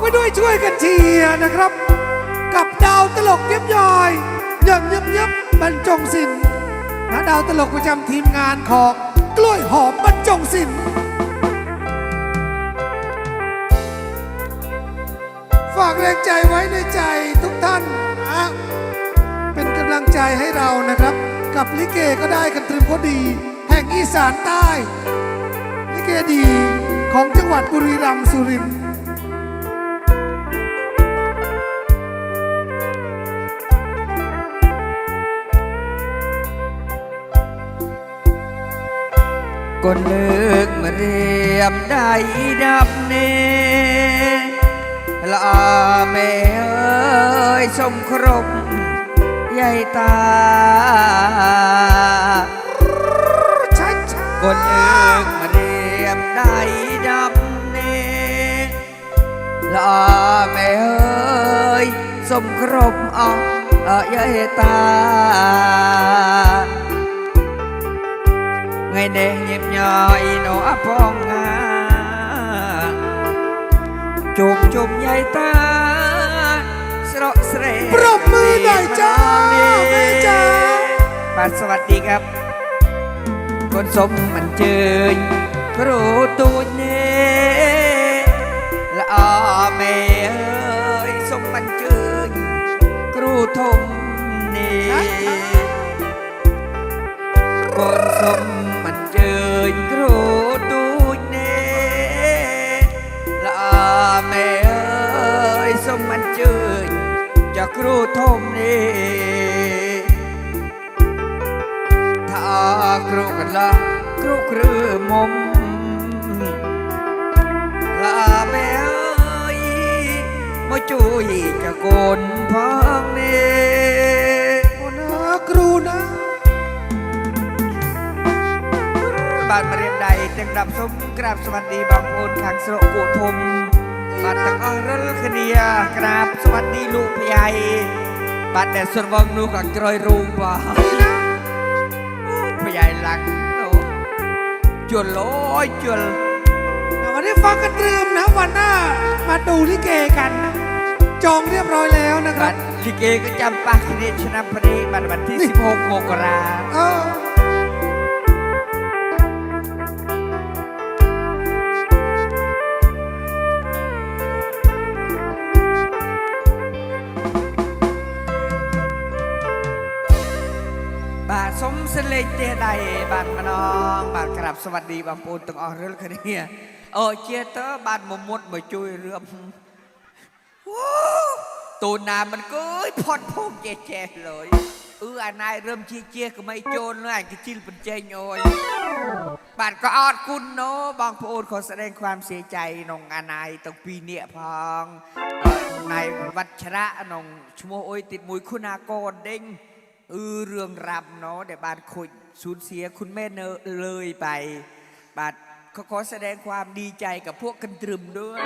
ไปด้วยช่วยกันเชียร์นะครับ กับดาวตลกเย็บย่อยเยิบเย็บเย็บบรรจงศิลป์นะดาวตลกประจำทีมงานของกล้วยหอมบรรจงศิลป์ฝากแรงใจไว้ในใจทุกท่านนะเป็นกำลังใจให้เรานะครับ กับลิเกก็ได้กันตรึมพอดี แห่งอีสานใต้ ลิเกดีของจังหวัดบุรีรัมย์สุรินทร์ ก็นึกมาเรียมได้ดับเนละแม่เอ้ยสมครบใหญ่ตาช้าช้าก็นึกมาเรียมได้ดับเนละแม่เอ้ยสมครบอะใหญ่ตา ngày đêm nhịp nhòi nổ phong ngà chụp chụp nhảy ta sro sre ปรบมือหน่อยจ้าแม่จ้า បាទสวัสดีครับคนสมมันเจย ยืนจะครูทมนี้ถ้าครูกันละครูครือมมลาแม่มาจุยจะโกนพังนี้นะครูนะ บาดมาเรียนใดจึงดับสมกราบสวัสดีบางคนขังสโลกุทมบาดตังอร เรียกราบสวัสดีลูกใหญ่บัดแต่ส่วนวงนูกับกรอยรูปบ่ผู้ใหญ่หลักจุนโลยจุนวันนี้ฟังกันเตรึมนะวันหน้ามาดูลิเกกันจองเรียบร้อยแล้วนะครับลิเกก็จำปาคเนชนะพรีบัดวันที่ 16มกราคม สมสเลเจไดบานมานองบานกราบสวัสดีบางปูนต้องออกเรื่องคนนี้โอ้เจเตอบานมุมุดมาช่วยเรื่องตูนามันก็พอดพงเจเจเลยเอออันนายเริ่มเจเจก็ไม่โจนเลยก็จิลเป็นเจงโอยบานก็ออดคุณเนาะบางปูนขอแสดงความเสียใจนองอันนายตกปีเนี่ยพองนายวัชระนองชั่วโมงอยติดมุยคุณากรเด้ง เออเรื่องรำเนาะแต่บานคุยสูญเสียคุณแม่เนเลยไปบัดเขาขอแสดงความดีใจกับพวกกันตรึมด้วย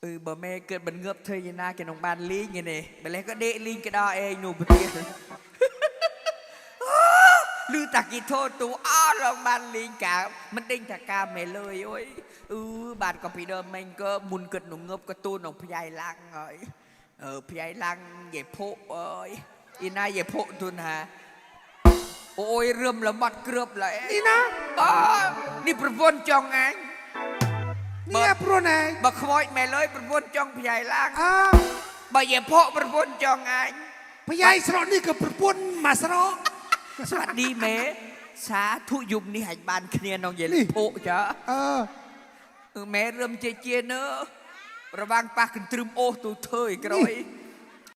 เออบ่แม่เกิดบันเงือบเธอยนาแกนองบานลิงไงเนี่ยไปแล้วก็เดลิงก็ได้เองหนูปเตียลือตากี้โทษตัวอ้อลองบ้านลิงกามันเด้งตะกาแม่เลยโอ้ยเออบาดก็ไปเดิมมันก็มุนเกิดหนุ่มเงือบก็ตูนของพยายลังเอ้ยเออพยายลังเหย่โพเอ้ย อีนาอย่าพกทุนฮะโอ้ยเริ่มละมัดเกลือบเลยนี่นะอ๋อนี่ประพนจองไงเนี่ยพรุ่นไงบักขโมยแม่เลยประพนจองพยายล่างอ้าวบ่อย่าพกประพนจองไงพี่ใหญ่สโลนี่ก็ประพนมาสโลสวัสดีแม่สาธุยุบนี่หัยบานเคลียน้องเย็นโพจ้ะเออแม่เริ่มเจียเนอะระวังปากกันตรึมโอ้ตัวเทอยกระไร